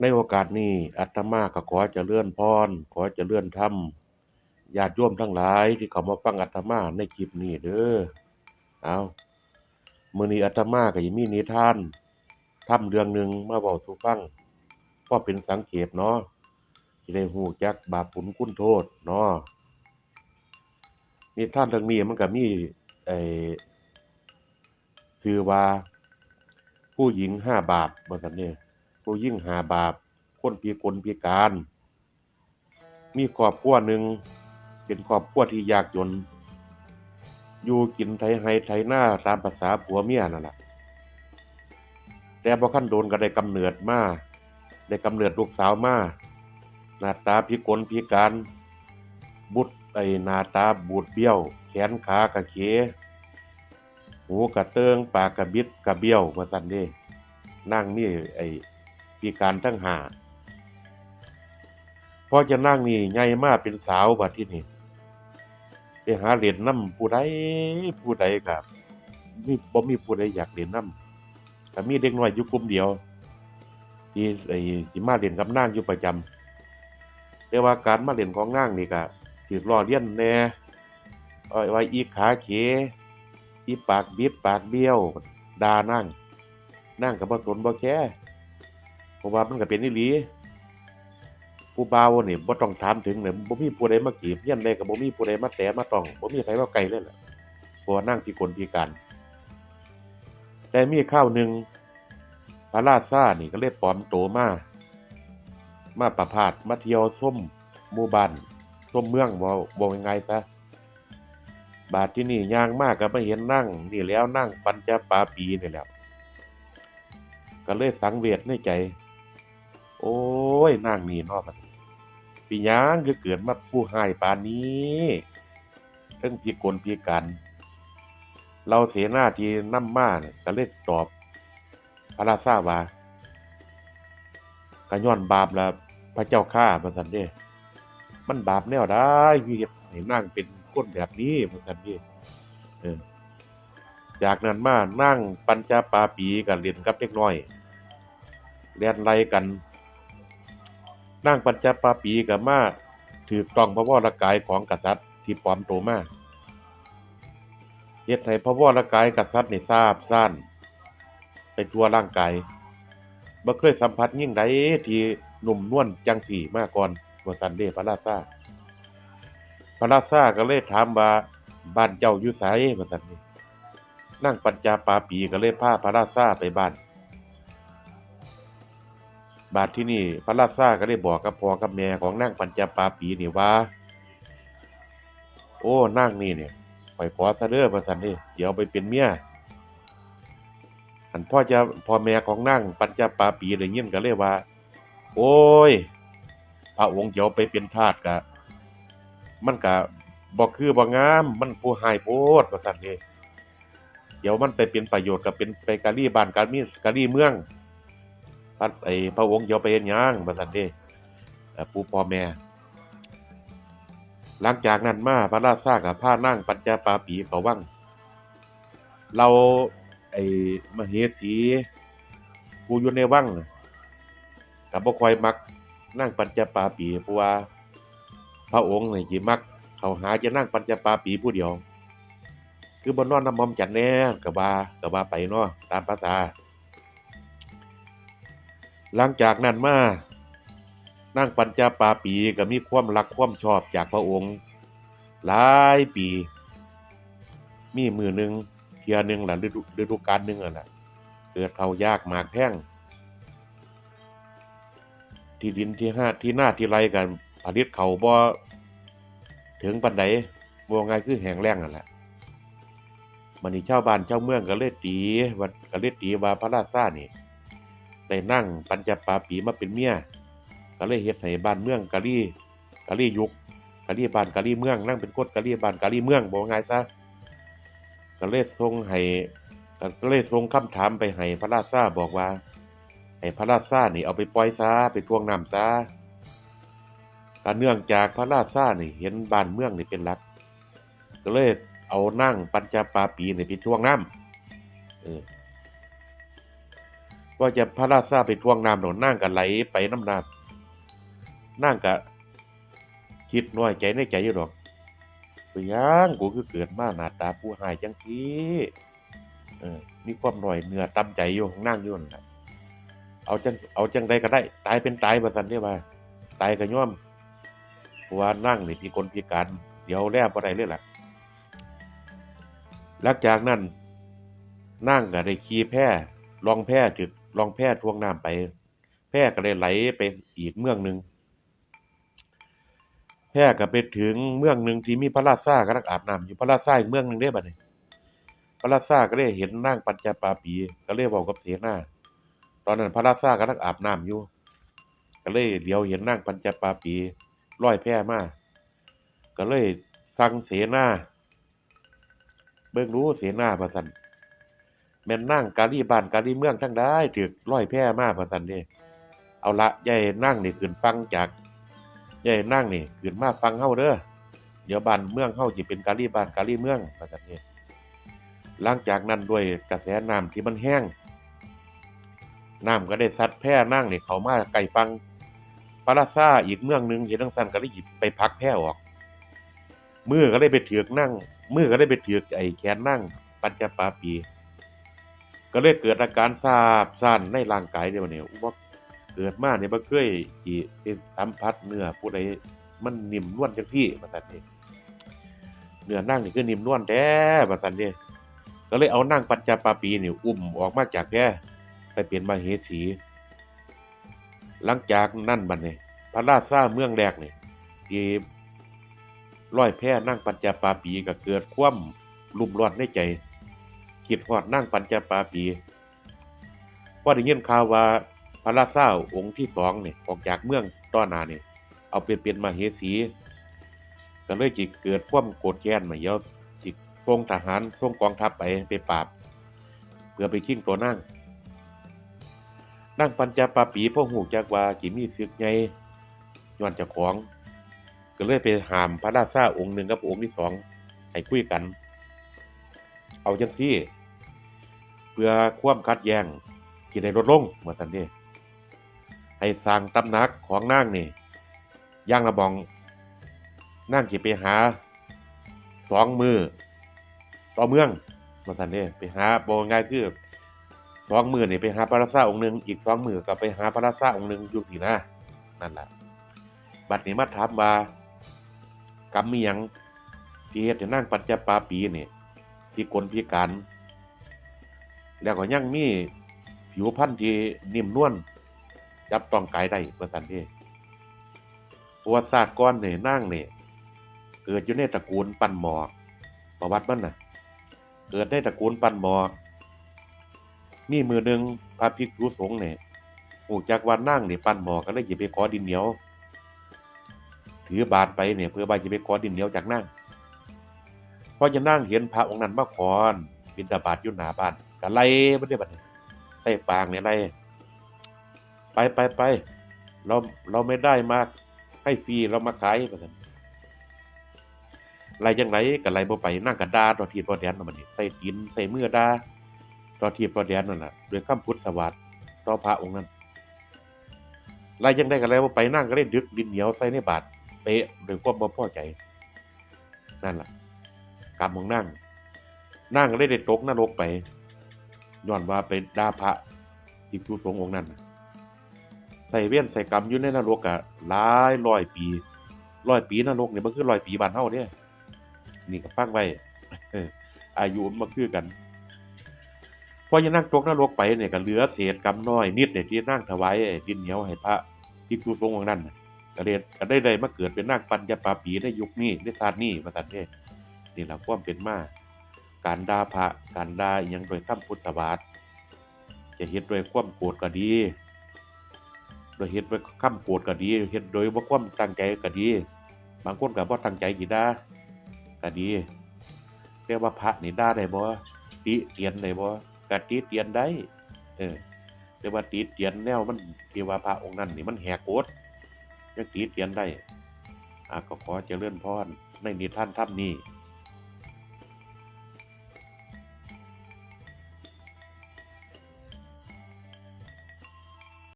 ในโอกาสนี้อาตมาก็ขอเจริญพร ขอจะเจริญธรรมญาติโยมทั้งหลายที่เข้ามาฟังอาตมาในคลิปนี้เด้อ เอามื้อนี้อาตมาก็สิมีนิทานธรรมเรื่องหนึ่งมาเว้าสู่ฟังพอเป็นสังเกตเนาะสิได้ฮู้จักบาปบุญคุณโทษเนาะนิทานเรื่องนี้มันก็มีไอ้ชื่อว่า ผู้หญิงห้าบาปว่าซั่นเด้ ผู้ยิ่งหาบาปคนพิกลพิการ มีครอบครัวหนึ่งเป็นครอบครัวที่ยากจน อยู่กินไถไห้ไถนาตามภาษาผัวเมียนั่นแหละแต่บ่คันโดนก็ได้กำเนิดมาได้กำเนิดลูกสาวมาหน้าตาพิกลพิการ บุตรไอ้หน้าตาบูดเบี้ยว แขนขากระเขหูกระเติงปากกระบิดกระเบี้ยวว่าซั่นเด้นั่งนี่ไอ พิการทั้งหาพอจะนั่งนี่ใหญ่มาเป็นสาวบัดที่นี้ไปหาเล่นนำผู้ใดผู้ใดก็มีบ่มีผู้ใดอยากเล่นนำก็มีเด็กน้อยอยู่กลุ่มเดียว ที่ไอ้สิมาเล่นกับนางอยู่ประจำแต่ว่าการมาเล่นของนางนี่ก็ถูกล้อเลียนแน่เอ้ยว่าอีขาเขอีปากบิดปากเบี้ยวดานางนั่งก็บ่สนบ่แคร์ เพราะว่ามันก็เป็นอีหลีผู้บ่าวนี่บ่ต้องถามถึงเลยบ่มีผู้ใดมาจีบเฮียนใดก็บ่มีผู้ใดมาแตะมาต้องบ่มีไผมาใกล้เลยล่ะเพราะว่านั่งพิกลพิการ แต่มีคราวหนึ่งพระราชานี่ก็เลยปลอมโตมามาประพาสมาเที่ยวส้มหมู่บ้านส้มเมืองบ่บ่ง่ายๆซะบาดที่นี่ย่างมากก็มาเห็นนั่งนี่แล้วนั่งปัญจปาปีนี่แหล้ว ก็เลยสังเวชในใจ โอ้ยนางนี่นาะบัดนี้ปีหยังคือเกิดมาผู้หายปานนี้เทั้งพิกลพิการเราเสนาที่นำมาเนี่ยก็เลยตอบพระราชาว่าก็ย้อนบาปละพระเจ้าข้าว่าซั่นเด้มันบาปแนวใดคือเฮ็ดให้นางเป็นคนแบบนี้ว่าซั่นเด้เออจากนั้นมานั่งปัญจาปาปีกันเล่นกับเด็กน้อยเรียนไล่กัน นั่งปัญจปาปีกับมาถือต้องพระวรกายของกษัตริย์ที่ปลอมโตมาเฮ็ดให้พระวรกายกษัตริย์นี่ทราบซ่านไปทั่วร่างกายบ่เคยสัมผัสยิ่งใดที่หนุ่มนวลจังสี่มาก่อนว่าซันเดพระราชาพระราชาก็เลยถามว่าบ้านเจ้าอยู่ไสว่าซั่นนี่นั่งปัญจาปาปีก็เลยพาพระราชาไปบ้าน บาดที่นี่พระราชาก็ได้บอกกับพ่อกับแม่ของนั่งปัญจปาปีนี่ว่า โอ้นั่งนี่เนี่ยปล่อยขอซะเด้อว่าซั่นนี่เดี๋ยวไปเป็นเมียอันพ่อจะพ่อแม่ของนั่งปัญจปาปีได้ยินก็เลยว่า โอ้ย พระองค์เดี๋ยวไปเป็นทาสก็มันก็บ่คือบ่งาม มันผู้หายโพดว่าซั่นนี่เดี๋ยวมันไปเป็นประโยชน์กับเป็นไปกะลี่บ้านกะมีกะลี่เมือง พระไอ้พระองค์เยวไปเฮ็ดหยังว่าซั่นเด้เอ่อปู่พ่อแม่ หลังจากนั้นมาพระราชาก็พานางปัญจปาปีเขาวังเราไอ้มเหสีผู้อยู่ในวังก็บ่คอยมักนางปัญจปาปีเพราะว่าพระองค์นี่สิมัก เขาหาจะนางปัญจปาปีผู้เดียว คือบ่นอนน้ำมอมจันแน่ก็ว่าก็ว่าไปเนาะตามภาษา หลังจากนั้นมานั่งปัญจาปาปีก็มีความรักความชอบจากพระองค์ หลายปี มีมือหนึ่งเทียหนึ่งหละฤดูกาลหนึ่งอะล่ะเกิดเขายากหมากแพงที่ดินที่ห้าที่หน้าที่ไรกันผลิตเขาบ่ถึงปันใดบ่ง่ายคือแห้งแล้งนั่นแหละมันนี่ชาวบ้านชาวเมืองก็เลยตีว่าก็เลยตีว่าพระราชานี่ ได้นั่งปัญจปาปีมาเป็นเมียก็เลยเฮ็ดให้บ้านเมืองกะลีกะลียุคกะลีบ้านกะลีเมืองนั่งเป็นกฎกะลีบ้านกะลีเมืองบ่ง่ายซะก็เลยส่งให้ก็เลยส่งคำถามไปให้พระราชาบอกว่า ให้พระราชานี่เอาไปปล่อยซะไปทวงน้ำซะก็เนื่องจากพระราชานี่เห็นบ้านเมืองนี่เป็นหลัก ก็เลยเอานั่งปัญจปาปีนี่ไปทวงน้ำเออ ว่าจะพระราชาไปทวงน้ำโดนนั่งกันไหลไปน้ำน้ำนั่งกะคิดน้อยใจในใจอยู่ดอกไปยังกูคือเกิดมาหน้าตาผู้หายจังสีเออมีความหน่อยเนื้อตำใจอยู่นั่งอยู่นั่นแหละเอาจังเอาจังใดก็ได้ ตายเป็นตายประสันได้ว่าตายก็ย่อมเพราะว่านั่งนี่พิกลพิการ เดี๋ยวแลบ่ได้เลยล่ะหลังจากนั้นนั่งก็ได้ขี่แพ้ลองแพ้ถึก ลองแพทวงน้ำไป แพก็ได้ไหลไปอีกเมืองหนึ่งแพก็ไปถึงเมืองหนึ่งที่มีพระราชากำลังอาบน้ำอยู่พระราชาอีกเมืองหนึ่งได้บัดนี้พระราชาก็ได้เห็นนางปัญจปาปีก็เลยบอกกับเสนาตอนนั้นพระราชากำลังอาบน้ำอยู่ ก็เลยเดียวเห็นนางปัญจปาปีร้อยแพ่มาก็เลยสั่งเสนาเบิ่งรู้เสนาประสัน ม่นนั่งกาลีบ้านกาลีเมืองทั้งได้ถึกร้อยแพ่มาประสันเด้เอาละยายนั่งนี่ขึ้นฟังจากยายนั่งนี่ขึ้นมาฟังเฮาเด้อเดี๋ยวบ้านเมืองเฮาสิเป็นกาลีบ้านกาลีเมืองประสันเด้หลังจากนั้นด้วยกระแสน้ำที่มันแห้งน้ำก็ได้ซัดแพร่นั่งนี่เขามาใกล้ฟังปาราซาอีกเมืองหนึงเห็นทั้งสันก็ได้หยิบไปพักแพร่ออกมือก็ได้ไปเถือกนั่งมือก็ได้ไปเถือกไอ้แขนนั่งปัญจปาปี ก็เลยเกิดอาการซาบซ่านในร่างกายเดี๋ยวนี้ว่าเกิดมาเนี่ยบ่เคยที่เป็นสัมผัสเนื้อผู้ใดมันนิ่มนวลจังซี่ว่าซั่นเด้เนื้อนั่งนี่คือนิ่มนวลแท้ว่าซั่นเด้ก็เลยเอานั่งปัญจปาปีนี่อุ้มออกมาจากแพร่ไปเป็นมาเหสี หลังจากนั้นบัดนี้พระราชาเมืองแรกนี่ที่ร้อยแพร่นั่งปัญจปาปีก็เกิดความรุ่มร้อนในใจ คิดฮอดนั่งปัญจปาปีพอได้ยินข่าวว่าพระราชาองค์ที่สองนี่ออกจากเมืองต้อนานี่เอาไปเป็นมาเหสีก็เลยจิเกิดความโกรธแค้นมาเยอะจิส่งทหารส่งกองทัพไปไปปราบ เพื่อไปชิงตัวนั่ง นั่งปัญจปาปีพ่อหูจักว่าจิมีศึกใหญ่ย้อนจ้าของ ก็เลยไปหามพระราชาองค์หนึ่งกับองค์ที่สองให้คุยกัน เอาจังซี่ พื่อความขัดแย้งที่ได้ลดลงเมื่อสันเดให้สร้างตำหนักของนางนี่ย่างระบองนางสิไปหาสองมือต่อเมืองเมื่อสันเดไปหาบอกง่ายคือสองมือนี่ไปหาพระราชาองค์หนึ่งอีกสองมือก็ไปหาพระราชาองค์หนึ่งอยู่สีนะนั่นแหละบัดนี้มาถามว่ากรรมมีหยังที่เฮ็ดให้นางปัญจปาปีนี่พิกลพิการ แล้วก็ยังมีผิวพรรณที่นิ่มนวลจับต้องกายได้ประสันเด้ประวัติศาสตร์ก้อนนี่นางนี่ยเกิดอยู่ในตระกูลปันหมอกประวัติมันน่ะ เกิดในตระกูลปันหมอกมีมือหนึ่งพระภิกษุสงฆ์เนี่ยหูจักว่านั่งเนี่ยปันหมอกก็เลยหยิบไปขอดินเหนียว ถือบาทไปเนี่ยเพื่อบาจะไปขอดินเหนียวจากนั่งพอจะนั่งเห็นพระองค์นั้นมาขอนบิณฑบาตอยู่หน้าบ้าน ก็ไล่บ่ได้บัดนี้ใส่ปางเนี่ยไล่ไปไปไปเราเราไม่ได้มาให้ฟรีเรามาขายบัดนั้นไล่จังไรก็ไล่บ่ไปนั่งก็ด่าต่อทีต่อแดนนั่นบัดนี้ใส่ดินใส่เมื่อดาต่อทีต่อแดนนั่นน่ะด้วยคำพุทธสวัสดิ์ต่อพระองค์นั้นไล่จังไดก็ไล่บ่ไปนั่งก็เลยดึกดินเหนียวใส่ในบาตรเปะด้วยความบ่พอใจ นั่นแหละกรรมของนั่ง นั่งก็ได้ได้ตกนรกไป ย้อนว่าไปด่าพระภิกษุสงองค์นั้นใส่เวียนใส่กรรมอยู่ในนรกอะหลายร้อยปีร้อยปีนรกเนี่ยมันคือร้อยปีบ้านเฮาเด้นี่ก็ฟังไว้อออายุมันคือกันพอจะนั่งตกนรกไปเนี่ยก็เหลือเศษกรรมน้อยนิดเนี่ยที่นั่งถวายดินเหนียวให้พระภิกษุสงฆ์องค์นั้นก็ได้ก็ได้ได้มาเกิดเป็นนางปัญญาปาปีในยุคนี้ในศาตร์นี้ว่าซั่นเด้นี่แหละความเป็นมา การด่าพระการด่าอยังโดยคำพุทธสวัสดิ์จะเฮ็ดด้วยความโกรธก็ดี โดยเฮ็ดด้วยคำโกรธก็ดีเฮ็ดโดยบ่ความตั้งใจก็ดี บางคนก็บ่ตั้งใจสิด่าก็ดีแต่ว่าพระนี่ด่าได้บ่ติเตียนได้บ่ก็ติเตียนได้ เออแต่ว่าติเตียนแนวมันที่ว่าพระองค์นั้นนี่มันแหกโกฎยังติเตียนได้อ่าก็ขอเจริญพรในนิทานถ้ำนี้